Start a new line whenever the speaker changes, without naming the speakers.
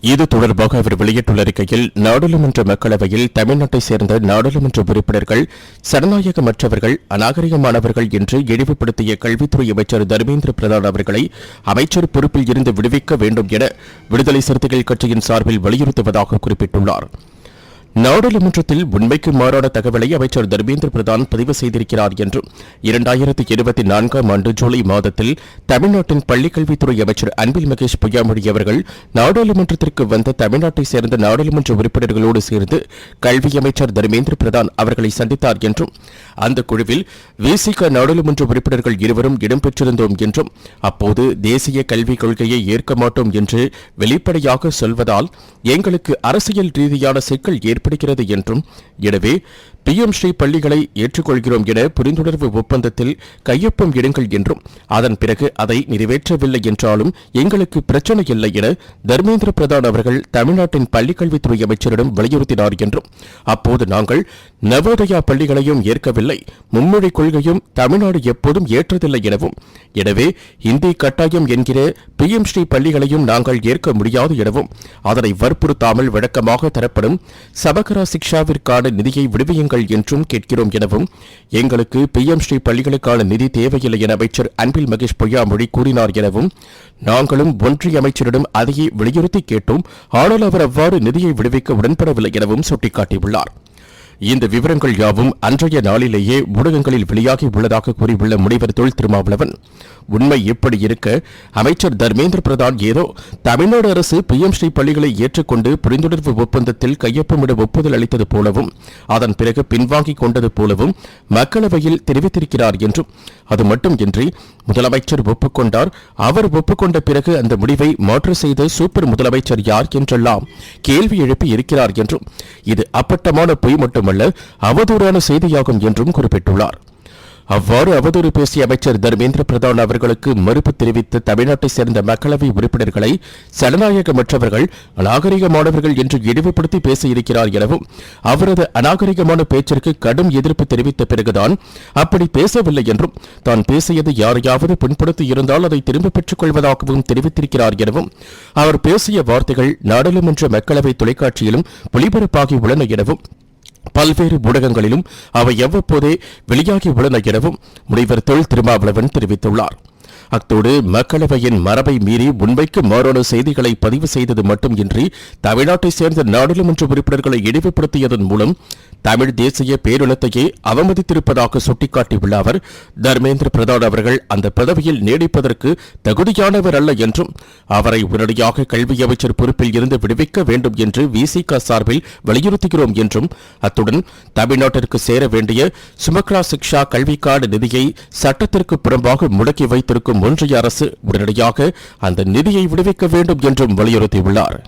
இது தொடர்பாக அவர் வெளியிட்டுள்ள அறிக்கையில் நாடாளுமன்ற மக்களவையில் தமிழ்நாட்டை சேர்ந்த நாடாளுமன்ற உறுப்பினர்கள் சனநாயகமற்றவர்கள் அநாகரிகமானவர்கள் என்று இழிவுபடுத்திய கல்வித்துறை அமைச்சர் தர்மேந்திர பிரதான் அவர்களை அமைச்சர் பொறுப்பில் இருந்து விடுவிக்க வேண்டும் என விடுதலை சிறுத்தைகள் கட்சியின் சார்பில் வலியுறுத்துவதாக குறிப்பிட்டுள்ளார். நாடாளுமன்றத்தில் உண்மைக்கு மாறான தகவலை அமைச்சர் தர்மேந்திர பிரதான் பதிவு செய்திருக்கிறார் என்றும் இரண்டாயிரத்தி இருபத்தி நான்காம் ஆண்டு ஜூலை மாதத்தில் தமிழ்நாட்டின் பள்ளிக்கல்வித்துறை அமைச்சர் அன்பில் மகேஷ் பொய்யாமொழி அவர்கள் நாடாளுமன்றத்திற்கு வந்த தமிழ்நாட்டை சேர்ந்த நாடாளுமன்ற உறுப்பினர்களோடு சேர்ந்து கல்வி அமைச்சர் தர்மேந்திர பிரதான் அவர்களை சந்தித்தார் என்றும் அந்த குழுவில் விசிக நாடாளுமன்ற உறுப்பினர்கள் இருவரும் இடம்பெற்றிருந்தோம் என்றும் அப்போது தேசிய கல்விக் கொள்கையை ஏற்க மாட்டோம் என்று வெளிப்படையாக சொல்வதால் எங்களுக்கு அரசியல் ரீதியான சிக்கல் ஏற்படுகிறது என்றும் எனவே பி எம் ஸ்ரீ பள்ளிகளை ஏற்றுக்கொள்கிறோம் என புரிந்துணர்வு ஒப்பந்தத்தில் கையொப்பம் இடுங்கள் என்றும் அதன் பிறகு அதை நிறைவேற்றவில்லை என்றாலும் எங்களுக்கு பிரச்சனை இல்லை என தர்மேந்திர பிரதான் அவர்கள் தமிழ்நாட்டின் பள்ளிக்கல்வித்துறை அமைச்சரிடம் வலியுறுத்தினார் என்றும் அப்போது நாங்கள் நவோதயா பள்ளிகளையும் ஏற்கவில்லை மும்மொழி கொள்கையும் தமிழ்நாடு எப்போதும் ஏற்றதில்லை எனவும் எனவே இந்தி கட்டாயம் என்கிற பி எம் ஸ்ரீ பள்ளிகளையும் நாங்கள் ஏற்க முடியாது எனவும் அதனை வற்புறுத்தாமல் வழக்கமாக தரப்படும் சபகரா சிக்ஷாவிற்கான நிதியை விடுவியுங்கள் என்றும் கேட்கிறோம் எனவும் எங்களுக்கு பி எம் ஸ்ரீ பள்ளிகளுக்கான நிதி தேவையில்லை என அமைச்சர் அன்பில் மகேஷ் பொய்யாமொழி கூறினார் எனவும் நாங்களும் ஒன்றிய அமைச்சரிடம் அதையே வலியுறுத்தி கேட்டோம் ஆனால் அவர் அவ்வாறு நிதியை விடுவிக்க உடன்படவில்லை எனவும் சுட்டிக்காட்டியுள்ளார். இந்த விவரங்கள் யாவும் அன்றைய நாளிலேயே ஊடகங்களில் வெளியாகி உள்ளதாக கூறியுள்ள முனைவர் தொழில் திருமாவளவன் உண்மை இப்படி இருக்க அமைச்சர் தர்மேந்திர பிரதான் ஏதோ தமிழ்நாடு அரசு பி எம் ஸ்ரீ பள்ளிகளை ஏற்றுக்கொண்டு புரிந்துணர்வு ஒப்பந்தத்தில் கையொப்பமிட ஒப்புதல் அளித்தது போலவும் அதன் பிறகு பின்வாங்கிக் கொண்டது போலவும் மக்களவையில் தெரிவித்திருக்கிறார் என்றும் அது மட்டுமின்றி முதலமைச்சர் ஒப்புக்கொண்டார். அவர் ஒப்புக்கொண்ட பிறகு அந்த முடிவை மாற்று செய்த சூப்பர் முதலமைச்சர் யார் என்றெல்லாம் கேள்வி எழுப்பி இருக்கிறார் என்றும் இது அப்பட்டமான பொய் மட்டுமல்ல அவதூறான செய்தியாகும் என்றும் குறிப்பிட்டுள்ளார். அவ்வாறு அவதூறு பேசிய அமைச்சர் தர்மேந்திர பிரதான் அவர்களுக்கு மறுப்பு தெரிவித்து தமிழ்நாட்டை சேர்ந்த மக்களவை உறுப்பினர்களை சனநாயகமற்றவர்கள் அநாகரிகமானவர்கள் என்று இழிவுபடுத்தி பேசியிருக்கிறார் எனவும் அவரது அநாகரிகமான பேச்சிற்கு கடும் எதிர்ப்பு தெரிவித்த பிறகுதான் அப்படி பேசவில்லை என்றும் தான் பேசியது யாரையாவது பின்படுத்தி இருந்தால் அதை திரும்பப் பெற்றுக் கொள்வதாகவும் தெரிவித்திருக்கிறார் எனவும் அவர் பேசிய வார்த்தைகள் நாடாளுமன்ற மக்களவை தொலைக்காட்சியிலும் ஒளிபரப்பாகி உள்ளன எனவும் பல்வேறு ஊடகங்களிலும் அவை எவ்வப்போதே வெளியாகியுள்ளன எனவும் முனைவர் தொல் திருமாவளவன் தெரிவித்துள்ளார். அத்தோடு மக்களவையின் மரபை மீறி உண்மைக்கு மாறான செய்திகளை பதிவு செய்தது மட்டுமின்றி தமிழ்நாட்டை சேர்ந்த நாடாளுமன்ற உறுப்பினர்களை இழிவுபடுத்தியதன் மூலம் தமிழ் தேசிய பேரினத்தையே அவமதித்திருப்பதாக சுட்டிக்காட்டியுள்ள அவர் தர்மேந்திர பிரதான் அவர்கள் அந்த பதவியில் நீடிப்பதற்கு தகுதியானவர் அல்ல என்றும் அவரை உடனடியாக கல்வி அமைச்சர் பொறுப்பில் இருந்து விடுவிக்க வேண்டும் என்று விசிக சார்பில் வலியுறுத்துகிறோம் என்றும் அத்துடன் தமிழ்நாட்டிற்கு சேர வேண்டிய சுமக்ரா சிக்ஷா கல்விக்கான நிதியை சட்டத்திற்கு புறம்பாக முடக்கி வைத்திருக்கும் ஒன்றிய அரசு உடனடியாக அந்த நிதியை விடுவிக்க வேண்டும் என்றும் வலியுறுத்தியுள்ளார்.